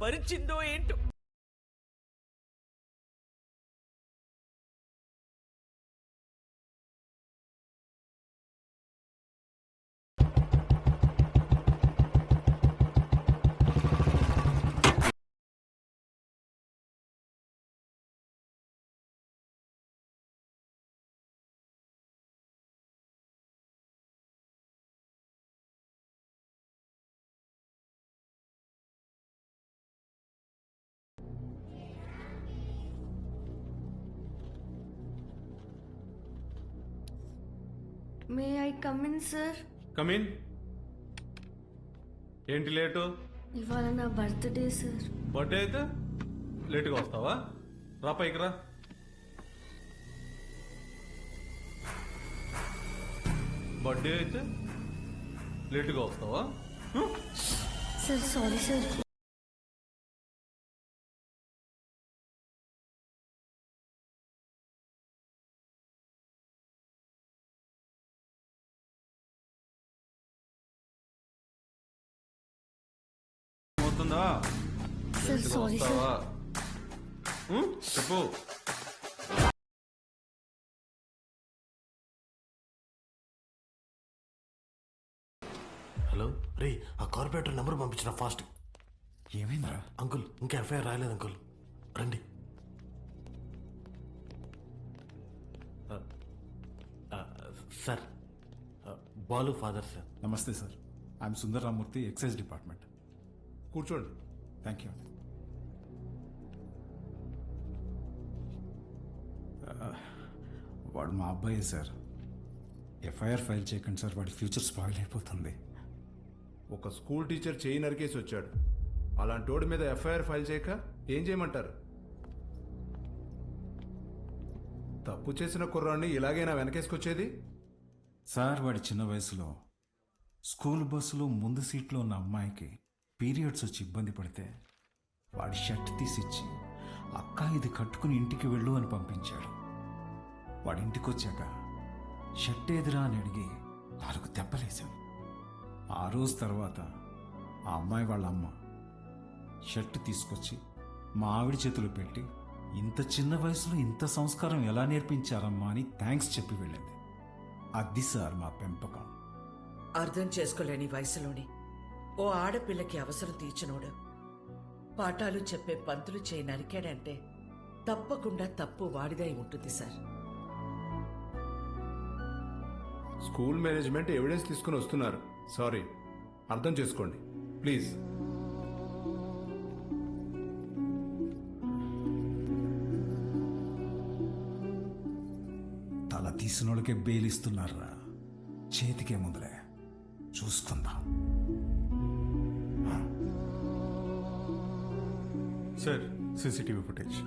భరించిందో ఏంటో. May I come in sir come in ఏంటి late? ఇవాళ నా బర్త్డే సార్ బర్త్డే అయితే లేటుగా వస్తావా? రా పైకి రా. బర్త్డే అయితే లేటుగా వస్తావా? సార్ సారీ సార్ హ్మ్? చెప్పు హలో? రే ఆ కార్పొరేటర్ నెంబర్ పంపించిన ఫాస్ట్. ఏమైందిరా? అంకుల్ ఇంకా ఎఫ్ఐఆర్ రాయలేదు అంకుల్. రండి. Sir Balu father sir. నమస్తే sir. I'm Sundar Ramurthy excise department. కూర్చోండి. థ్యాంక్ యూ వాడు మా అబ్బాయి సార్. ఎఫ్ఐఆర్ ఫైల్ చేయకండి సార్ వాడి ఫ్యూచర్ స్పాయిల్ అయిపోతుంది. ఒక స్కూల్ టీచర్ చేయి నరికేసి వచ్చాడు. అలాంటి వాడి మీద ఎఫ్ఐఆర్ ఫైల్ చేయక ఏం చేయమంటారు? తప్పు చేసిన కుర్రాన్ని ఇలాగైనా వెనకేసుకొచ్చేది? సార్ వాడి చిన్న వయసులో స్కూల్ బస్సులో ముందు సీట్లో ఉన్న అమ్మాయికి పీరియడ్స్ వచ్చి ఇబ్బంది పడితే వాడి షర్ట్ తీసిచ్చి అక్క ఇది కట్టుకుని ఇంటికి వెళ్ళు అని పంపించాడు. వాడి ఇంటికి వచ్చాక షర్ట్ ఎదురా అని అడిగి నాలుగు దెబ్బలేశాను ఆ రోజు తర్వాత ఆ అమ్మాయి వాళ్ళ అమ్మ షర్ట్ తీసుకొచ్చి మా ఆవిడ చేతిలో పెట్టి ఇంత చిన్న వయసులో ఇంత సంస్కారం ఎలా నేర్పించారమ్మా? అని థ్యాంక్స్ చెప్పి వెళ్ళింది. అది సార్ మా పెంపకం. అర్థం చేసుకోలేని వయసులోని ఓ ఆడపిల్లకి అవసరం తీర్చినోడు పాఠాలు చెప్పే పంతులు చేయి నరికాడంటే తప్పకుండా తప్పు వాడిదై ఉంటుంది సార్. స్కూల్ మేనేజ్మెంట్ ఎవిడెన్స్ తీసుకుని వస్తున్నారు. సారీ అర్థం చేసుకోండి. ప్లీజ్. తల తీసినోళ్ళకే బెయిలిస్తున్నారా చేతికే ముందులే. చూసుకుందాం. Sir CCTV footage.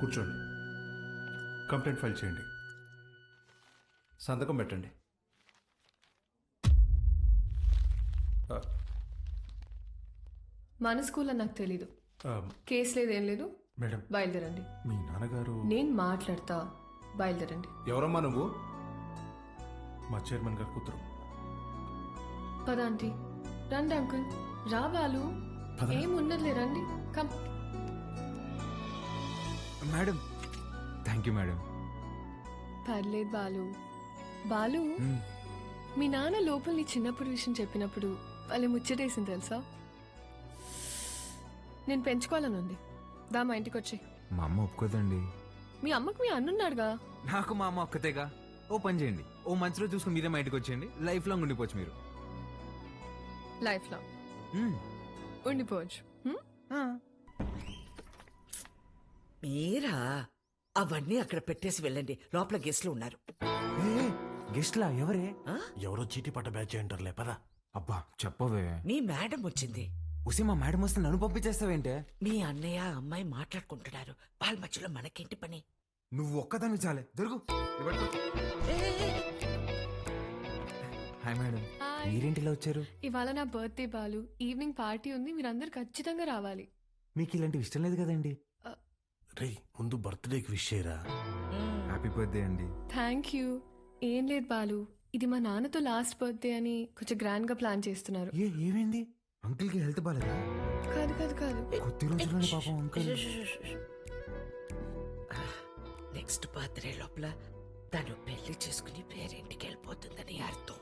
కూర్చోండి. కంప్లైంట్ ఫైల్ చేయండి. సంతకం పెట్టండి. మన స్కూల్ అని నాకు తెలీదు. ఆ, కేసు లేదు ఏం లేదు. మేడం బయలుదేరండి. మీ నాన్నగారు నేను మాట్లాడతా. బయలుదేరండి. ఎవరమ్మా నువ్వు? మా చైర్మన్ గారు కూతురు. పద ఆంటీ. రండి అంకుల్. రా బాలు. ఏం ఉన్నదిలే రండి. Come. Madam thank you madam. పర్లేదు బాలు. బాలు మీ నాన్న లోపల నీ చిన్నప్పుడు విషయం చెప్పినప్పుడు వాళ్ళు ముచ్చటేసింది తెలుసా? నేను పెంచుకోవాలని ఉంది. దా మా ఇంటికి వచ్చి మా అమ్మ ఒప్పుకోదండి. మీ అమ్మకు మీ అన్నున్నాడుగా నాకు మా అమ్మ ఒక్కతేగా. ఓ పని చేయండి. ఓ మంచి రోజు చూసుకుని మీరే మా ఇంటికి వచ్చేయండి. లైఫ్ లాంగ్ ఉండిపోవచ్చు మీరు. లైఫ్లో మ్మ్. ఉండిపోవచ్చు. హ్మ్? మీరా? అవన్నీ అక్కడ పెట్టేసి వెళ్ళండి. లోపల గెస్ట్లు ఉన్నారు. గెస్ట్లా? ఎవరే? ఎవరో చీటీ పట్ట బ్యాచ్ అంటారులే పదా. అబ్బా చెప్పవే. మీ మేడం వచ్చింది. ఉసి మా మేడం వస్తే నన్ను పంపించేస్తావేంటే? మీ అన్నయ్య అమ్మాయి మాట్లాడుకుంటున్నారు. వాళ్ళ మధ్యలో మనకేంటి పని? నువ్వు ఒక్కదాన్ని చాలే. దొరుకు. Hi madam. హాయ్. మీరేంటి ఇలా వచ్చారు? ఇవాళ నా బర్త్డే బాలు. ఈవినింగ్ పార్టీ ఉంది మీరందరూ ఖచ్చితంగా రావాలి. మీకు ఇలాంటివి ఇష్టం లేదు కదండి? రే ముందు బర్త్డేకి విష్ చేయరా? హ్యాపీ బర్త్డే అండి. Thank you. ఏం లేదు బాలు. ఇది మా నాన్నతో లాస్ట్ బర్త్డే అని కొంచెం గ్రాండ్గా ప్లాన్ చేస్తున్నారు. ఏ ఏమైంది? అంకుల్కి హెల్త్ బాగాలేదా కాదు కాదు కాదు. కొద్ది రోజుల్లోనే పాపం అంకుల్ నెక్స్ట్ బర్త్డే లోపల తను పెళ్ళి చేసుకుని పేరింటికి వెళ్ళిపోతుందని అర్థం.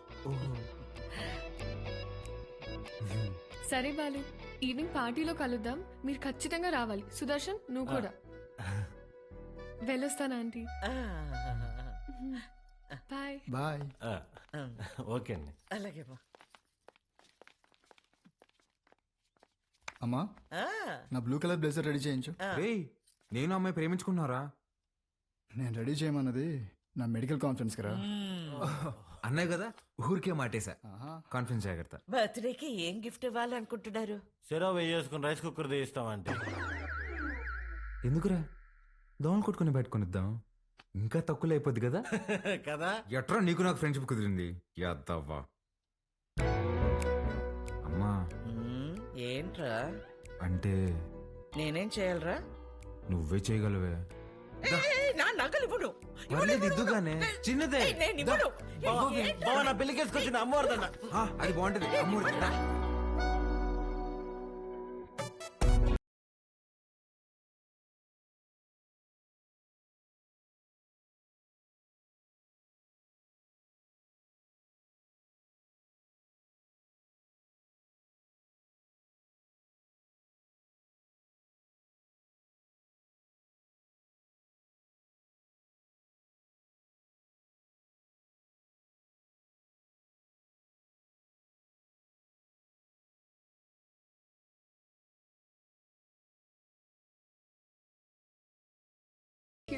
సరే బాలు ఈవినింగ్ పార్టీలో కలుద్దాం. మీరు ఖచ్చితంగా రావాలి. సుదర్శన్ నువ్వు కూడా. వెళ్ళొస్తాను ఆంటీ. బాయ్. బాయ్. ఆ, ఓకే అండి. అలాగేమా అమ్మా నా బ్లూ కలర్ బ్లేజర్ రెడీ చేయించు. రేయ్ నేను అమ్మాయి ప్రేమించుకున్నారా? నేను రెడీ చేయమన్నది నా మెడికల్ కాన్ఫరెన్స్ కదా అన్నయ్య కదా ఊరికే మాటేశా. ఆహా. కాన్ఫిడెన్స్ జాగ్రత్త. బర్త్డేకి ఏం గిఫ్ట్ ఇవ్వాలనుకుంటున్నారు? సెరో వేసుకుని రైస్ కుక్కర్ తీస్తామంటే ఎందుకురా? దోమలు కొట్టుకుని పెట్టుకునిద్దాం ఇంకా తక్కువ అయిపోద్ది కదా? కదా? ఎట్రా నీకు నాకు ఫ్రెండ్షిప్ కుదిరింది? యాదవ్వా ఏంట్రా? అంటే? నేనేం చేయాలరా? నువ్వే చేయగలవే. నా నగలు ఇవ్వను పర్లేదు. ఇద్దుగానే. చిన్నదే. నేను ఇవ్వను. బావ నా పెళ్ళికేసుకొచ్చిన అమ్మవారిదన్న. అది బాగుంటది. అమ్మూరి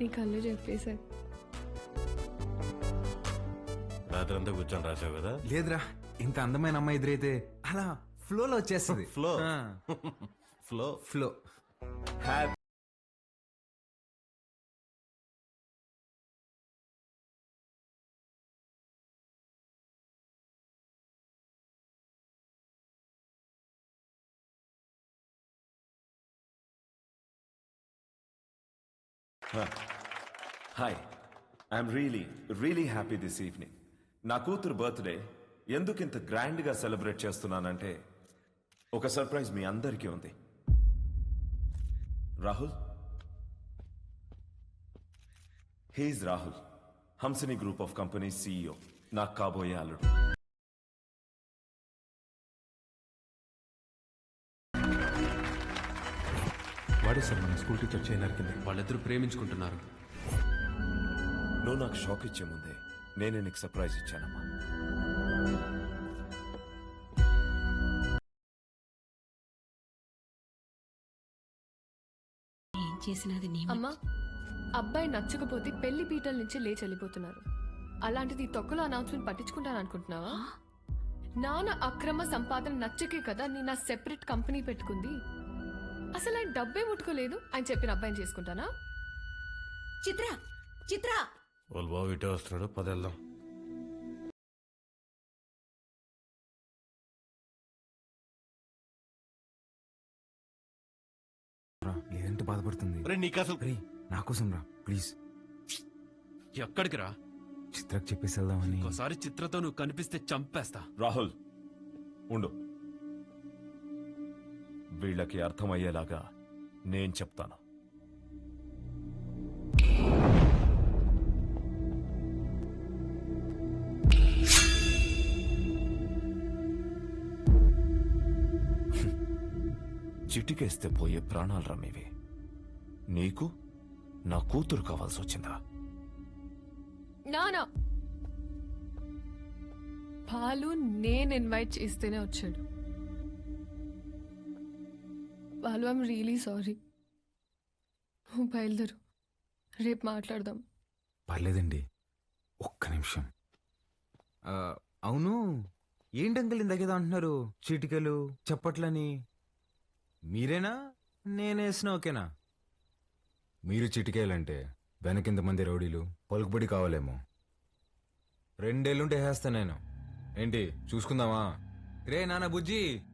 నీ కళ్ళు చెప్పేశారు. రాత్రి అంతా కూర్చొని రాసావు కదా? లేదురా ఇంత అందమైన అమ్మాయి ఎదురైతే అలా ఫ్లోలో వచ్చేస్తుంది. Flow. ఆ, flow flow happy hi I'm really really happy this evening నా కూతురు బర్త్డే ఎందుకు ఇంత గ్రాండ్గా సెలబ్రేట్ చేస్తున్నానంటే ఒక సర్ప్రైజ్ మీ అందరికీ ఉంది. Rahul? He's Rahul Hamsini group of company CEO నాకు కాబోయే అల్లుడు. స్కూల్ టీచర్ చేయనరికింది వాళ్ళిద్దరూ ప్రేమించుకుంటున్నారు. నువ్వు నాకు షాక్ ఇచ్చే ముందే నేనే నీకు సర్ప్రైజ్ ఇచ్చానమ్మా. ఏం చేసినది నీ అమ్మా అబ్బాయి నచ్చకపోతే పెళ్ళి పీటల నుంచి లేచి వెళ్ళిపోతున్నారు. అలాంటిది తొక్కలో అనౌన్స్మెంట్ పట్టించుకుంటాను అనుకుంటున్నావా? నాన్న అక్రమ సంపాదన నచ్చకే కదా నేను నా సెపరేట్ కంపెనీ పెట్టుకుంది. అసలు ఆయన డబ్బే ముట్టుకోలేదు ఆయన చెప్పిన అబ్బాయిని చేసుకుంటానా? చిత్ర చిత్ర. వాళ్ళు బాబు ఇటే వస్తున్నాడు పదేళ్దాం లేదంటే బాధపడుతుంది? రే నీకు అసలు రే నా కోసం రా ప్లీజ్. ఎక్కడికి రా? చిత్రకు చెప్పేసి వెళ్దామని. ఒకసారి చిత్రతో నువ్వు కనిపిస్తే చంపేస్తా. రాహుల్ ఉండు. వీళ్ళకి అర్థమయ్యేలాగా నేను చెప్తాను. చిటికేస్తే పోయే ప్రాణాలు రమ్మేవి నీకు నా కూతురు కావాల్సి వచ్చిందా? నానా! పాలు నేను ఇన్వైట్ చేస్తేనే వచ్చాడు. బాలు ఐమ్ రియలీ సారీ నువ్వు బయలుదేరు. రేపు మాట్లాడదాం. పర్లేదండి. ఒక్క నిమిషం. ఆ, అవును. ఏంటి అంకుల్ ఇందాకేదో అంటున్నారు? చీటికలు చప్పట్లని. మీరేనా? నేనేసిన ఓకేనా? మీరు చిటికేయాలంటే వెనకింత మంది రౌడీలు పలుకుబడి కావాలేమో. రెండేళ్ళుంటే వేస్తా నేను. ఏంటి చూసుకుందామా? రే నాన్న బుజ్జి.